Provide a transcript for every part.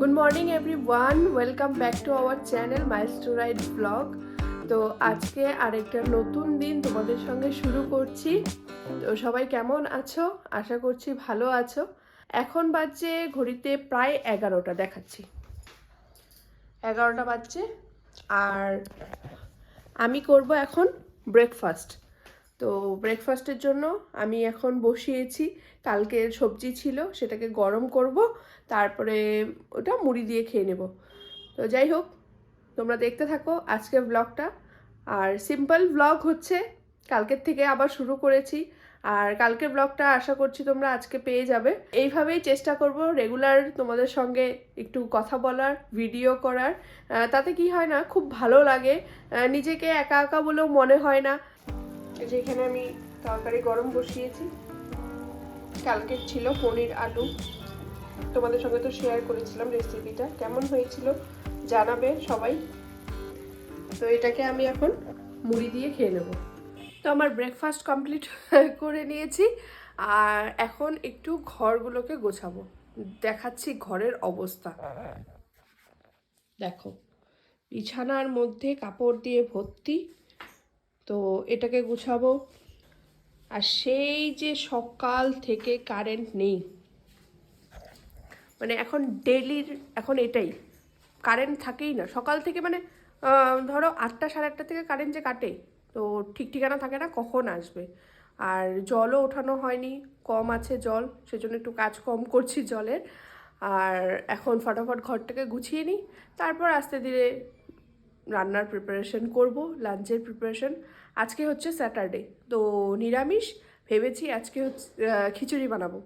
Good morning every one welcome back to our channel miles to ride blog তো আজকে আরেকটা নতুন দিন তোমাদের সঙ্গে শুরু করছি। তো সবাই কেমন আছো? আশা করছি ভালো আছো। এখন বাজছে ঘড়িতে প্রায় এগারোটা, দেখাচ্ছি। এগারোটা বাজছে, আর আমি করব এখন ব্রেকফাস্ট তো ব্রেকফাস্টের জন্য আমি এখন বসিয়েছি। কালকের সবজি ছিল, সেটাকে গরম করব, তারপরে ওটা মুড়ি দিয়ে খেয়ে নেব। তো যাই হোক, তোমরা দেখতে থাকো আজকের ব্লগটা আর সিম্পল ব্লগ হচ্ছে, কালকের থেকে আবার শুরু করেছি। আর কালকের ব্লগটা আশা করছি তোমরা আজকে পেয়ে যাবে। এইভাবেই চেষ্টা করব রেগুলার তোমাদের সঙ্গে একটু কথা বলার ভিডিও করার। তাতে কি হয় না, খুব ভালো লাগে। নিজেকে একা একা বলেও মনে হয় না। এই যে এখানে আমি তরকারি গরম বসিয়েছি। কালকের ছিল পনির আলু। তোমাদের সঙ্গে তো শেয়ার করেছিলাম রেসিপিটা কেমন হয়েছিল জানাবে সবাই। তো এটাকে আমি এখন মুড়ি দিয়ে খেয়ে নেব। তো আমার ব্রেকফাস্ট কমপ্লিট করে নিয়েছি। আর এখন একটু ঘরগুলোকে গোছাবো। দেখাচ্ছি ঘরের অবস্থা। দেখো, বিছানার মধ্যে কাপড় দিয়ে ভর্তি। তো এটাকে গুছাবো। আর সেই যে সকাল থেকে কারেন্ট নেই মানে এখন ডেলির এখন এটাই। কারেন্ট থাকেই না। সকাল থেকে মানে ধরো আটটা সাড়ে আটটা থেকে কারেন্ট যে কাটে, তো ঠিক ঠিকানা থাকে না কখন আসবে। আর জলও ওঠানো হয়নি, কম আছে জল, সেজন্য একটু কাজ কম করছি জলের। আর এখন ফটাফট ঘরটাকে গুছিয়ে নিই। তারপর আস্তে ধীরে রান্নার প্রিপারেশন করব লাঞ্চের প্রিপারেশন আজকে হচ্ছে স্যাটারডে। তো নিরামিষ ভেবেছি আজকে হচ্ছে খিচুড়ি বানাবো।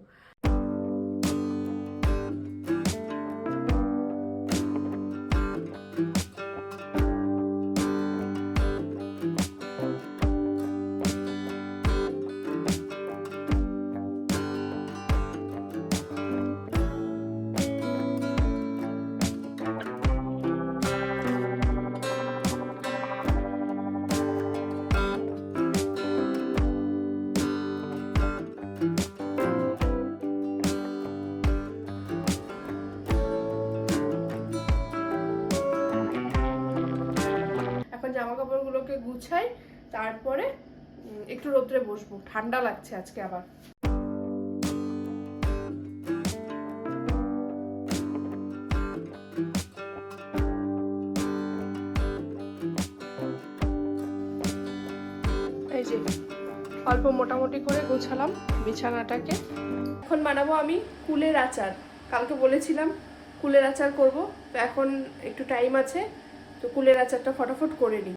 কাপড়গুলোকে গুছাই, তারপরে একটু রোদ্রে বসবো। ঠান্ডা লাগছে আজকে আবার। এই যে, অল্প মোটামুটি করে গোছালাম বিছানাটাকে। এখন বানাবো আমি কুলের আচার। কালকে বলেছিলাম কুলের আচার করব, তো এখন একটু টাইম আছে, তো কুলের আচারটা ফটাফট করে নিই।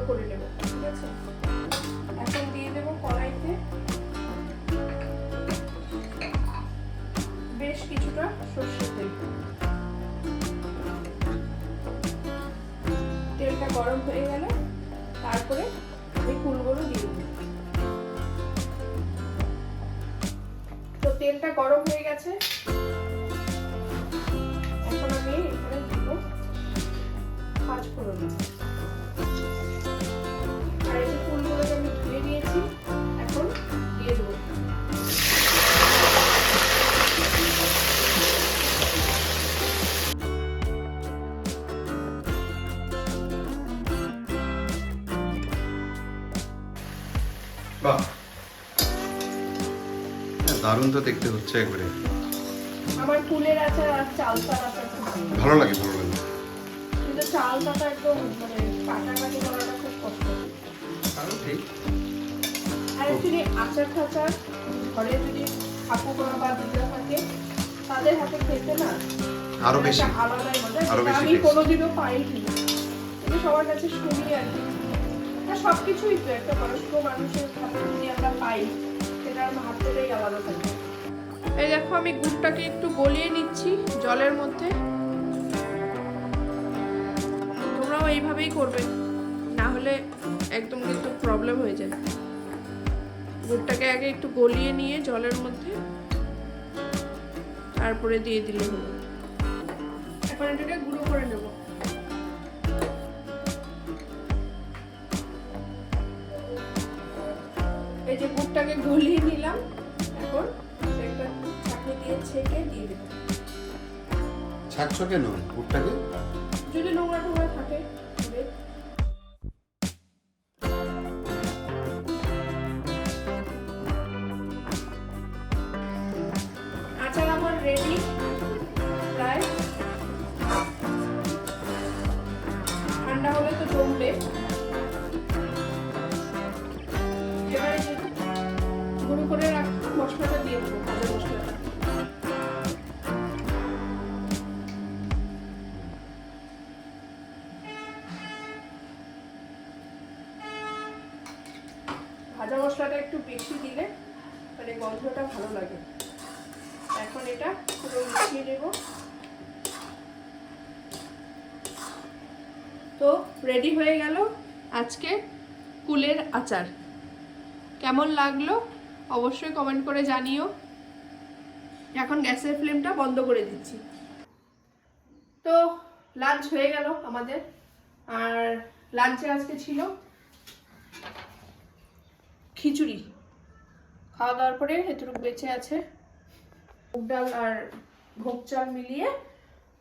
গুঁড়ো করে নেব, ঠিক আছে? এখন দিয়ে দেবো কড়াইতে। বেশ কিছুটা সর্ষের তেল। তেলটা গরম হয়ে গেলে তারপরে আমি ফুলগুলো দিয়ে দেবো। তো তেলটা গরম হয়ে গেছে। এখন আমি এখানে দেবো পাঁচ ফোড়ন। বাহ। হ্যাঁ, দারুণ তো দেখতে হচ্ছে একবারে। আমার ফুলের আচার আর আচার খুব ভালো লাগে। ভালো লাগে কিন্তু চালতাটা একদম মানে কাটাকাটি করাটা খুব কষ্ট। তাও ঠিক। আর অ্যাকচুয়ালি আচার ঘরে যদি ঠাকুমা বা দিদা থাকে তাদের হাতে খেতে না আরও বেশি। আলাদাই মজা। আরও বেশি আমি কোনোদিনও পাইনি। সবার কাছে শুনি আর কি আর সবকিছুই তো একটা বয়স্ক মানুষের হাতে যদি আমরা পাই সেটার মাহাত্মটাই আলাদা থাকে। এই দেখো আমি গুড়টাকে একটু গলিয়ে নিচ্ছি জলের মধ্যে। তোমরাও এইভাবেই করবে না হলে একদম কিন্তু প্রবলেম হয়ে যায়। গুড়টাকে আগে একটু গলিয়ে নিয়ে জলের মধ্যে তারপরে দিয়ে দিলে হলো। এখন এটাকে গুঁড়ো করে নেব। যে গুড়টাকে গলিয়ে নিলাম এখন একটা ছাঁকনি দিয়ে ছেঁকে দিয়ে দেবো। ছাঁকছো কেন গুড়টাকে ভাজা মশলাটা ভাজা মশলাটা একটু বেশি দিলে মানে গন্ধটা ভালো লাগে। এখন এটা পুরো মিশিয়ে নেব। তো রেডি হয়ে গেল আজকে কুলের আচার। কেমন লাগল? অবশ্যই কমেন্ট করে জানিও। এখন গ্যাসের ফ্লেমটা বন্ধ করে দিচ্ছি। তো লাঞ্চ হয়ে গেল আমাদের। আর লাঞ্চে আজকে ছিল খিচুড়ি। খাওয়া দাওয়ার পরে এতটুকু বেঁচে আছে। মুগ ডাল আর ভোগ চাল মিলিয়ে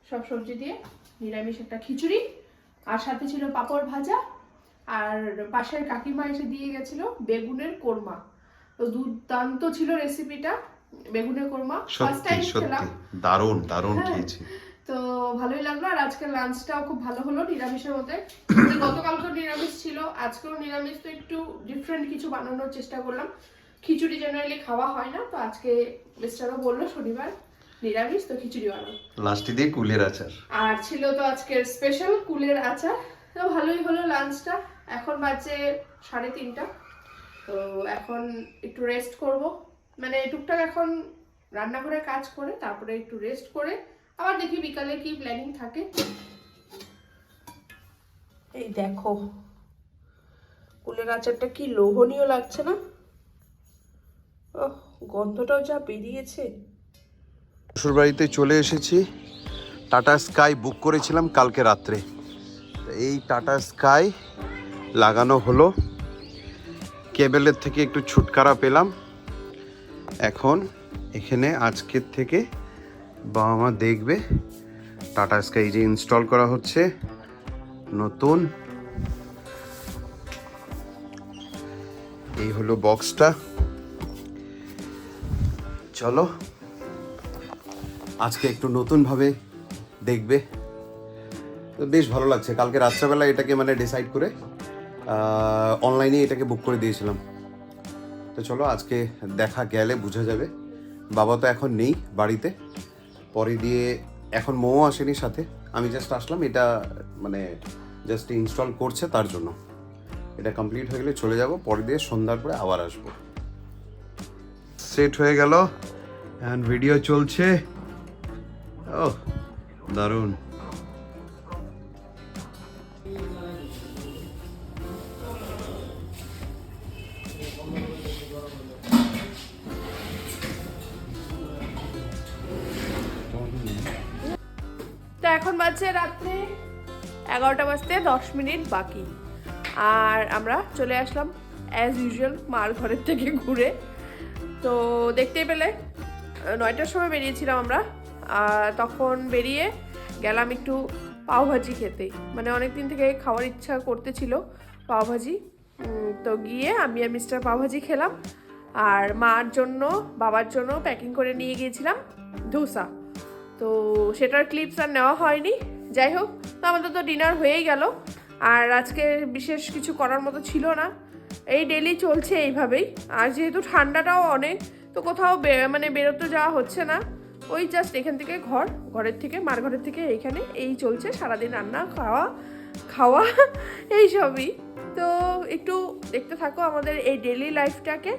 সব সবজি দিয়ে নিরামিষ একটা খিচুড়ি। আর সাথে ছিল পাঁপড় ভাজা। আর পাশের কাকিমা এসে দিয়ে গেছিল বেগুনের কোরমা। তো দুর্দান্ত ছিল রেসিপিটা বেগুনের কোরমা। ফার্স্ট টাইম খেলাম। দারুণ দারুণ হ্যাঁ। খেয়েছি। তো ভালোই লাগল। আর আজকের লাঞ্চটাও খুব ভালো হলো নিরামিষের মধ্যে। গতকালকেও নিরামিষ ছিল আজকেও নিরামিষ তো একটু ডিফারেন্ট কিছু বানানোর চেষ্টা করলাম। খিচুড়ি জেনারেলি খাওয়া হয় না তো আজকে মিস্টারও বলল শনিবার নিরামিষ তো খিচুড়ি বানাবো। লাস্টে দিয়ে কুলের আচার। আর ছিল তো আজকের স্পেশাল কুলের আচার। তো ভালোই হলো লাঞ্চটা এখন বাজে সাড়ে তিনটা। তো এখন একটু রেস্ট করব। মানে টুকটাক এখন রান্নাঘরে কাজ করে তারপরে একটু রেস্ট করে আবার দেখি বিকালে কি প্ল্যানিং থাকে। এই দেখো কুলের আচারটা কি লোভনীয় লাগছে না? ওহ গন্ধটাও যা বেরিয়েছে। শ্বশুর বাড়িতে চলে এসেছি। টাটা স্কাই বুক করেছিলাম কালকে রাত্রে। এই টাটা স্কাই লাগানো হলো। কেবেলের থেকে একটু ছুটকারা পেলাম। এখন এখানে আজকের থেকে বাবা মা দেখবে। টাটা স্কাই যে ইনস্টল করা হচ্ছে। নতুন। এই হলো বক্সটা চলো। আজকে একটু নতুনভাবে দেখবে। তো বেশ ভালো লাগছে। কালকে রাত্রেবেলা এটাকে মানে ডিসাইড করে অনলাইনে এটাকে বুক করে দিয়েছিলাম। তো চলো আজকে দেখা গেলে বোঝা যাবে। বাবা তো এখন নেই বাড়িতে। পরে দিয়ে এখন মোও আসেনি সাথে। আমি জাস্ট আসলাম, এটা মানে জাস্ট ইনস্টল করছে তার জন্য। এটা কমপ্লিট হয়ে গেলে চলে যাব, পরে দিয়ে সন্ধ্যার পরে আবার আসব। সেট হয়ে গেল অ্যান্ড ভিডিও চলছে। ও দারুণ। এখন বাজছে রাত্রে এগারোটা বাজতে দশ মিনিট বাকি। আর আমরা চলে আসলাম অ্যাজ ইউজুয়াল মার ঘরের থেকে ঘুরে। তো দেখতেই পেলে, নয়টার সময় বেরিয়েছিলাম আমরা, আর তখন বেরিয়ে গেলাম একটু পাওভাজি খেতে। মানে অনেক দিন থেকে খাওয়ার ইচ্ছা করতেছিল পাওভাজি তো গিয়ে আমি আর মিস্টার পাওভাজি খেলাম, আর মার জন্য, বাবার জন্য প্যাকিং করে নিয়ে গিয়েছিলাম, ধোসা। তো সেটার ক্লিপস আর নেওয়া হয়নি। যাই হোক, তো আমাদের তো ডিনার হয়েই গেল। আর আজকে বিশেষ কিছু করার মতো ছিল না। এই ডেলি চলছে এইভাবেই। আর যেহেতু ঠান্ডাটাও অনেক, তো কোথাও মানে বেরোতে যাওয়া হচ্ছে না। ওই জাস্ট এখান থেকে ঘর, ঘরের থেকে, মার ঘরের থেকে এইখানে এই চলছে সারাদিন রান্না, খাওয়া খাওয়া, এইসবই। তো একটু দেখতে থাকো আমাদের এই ডেলি লাইফটাকে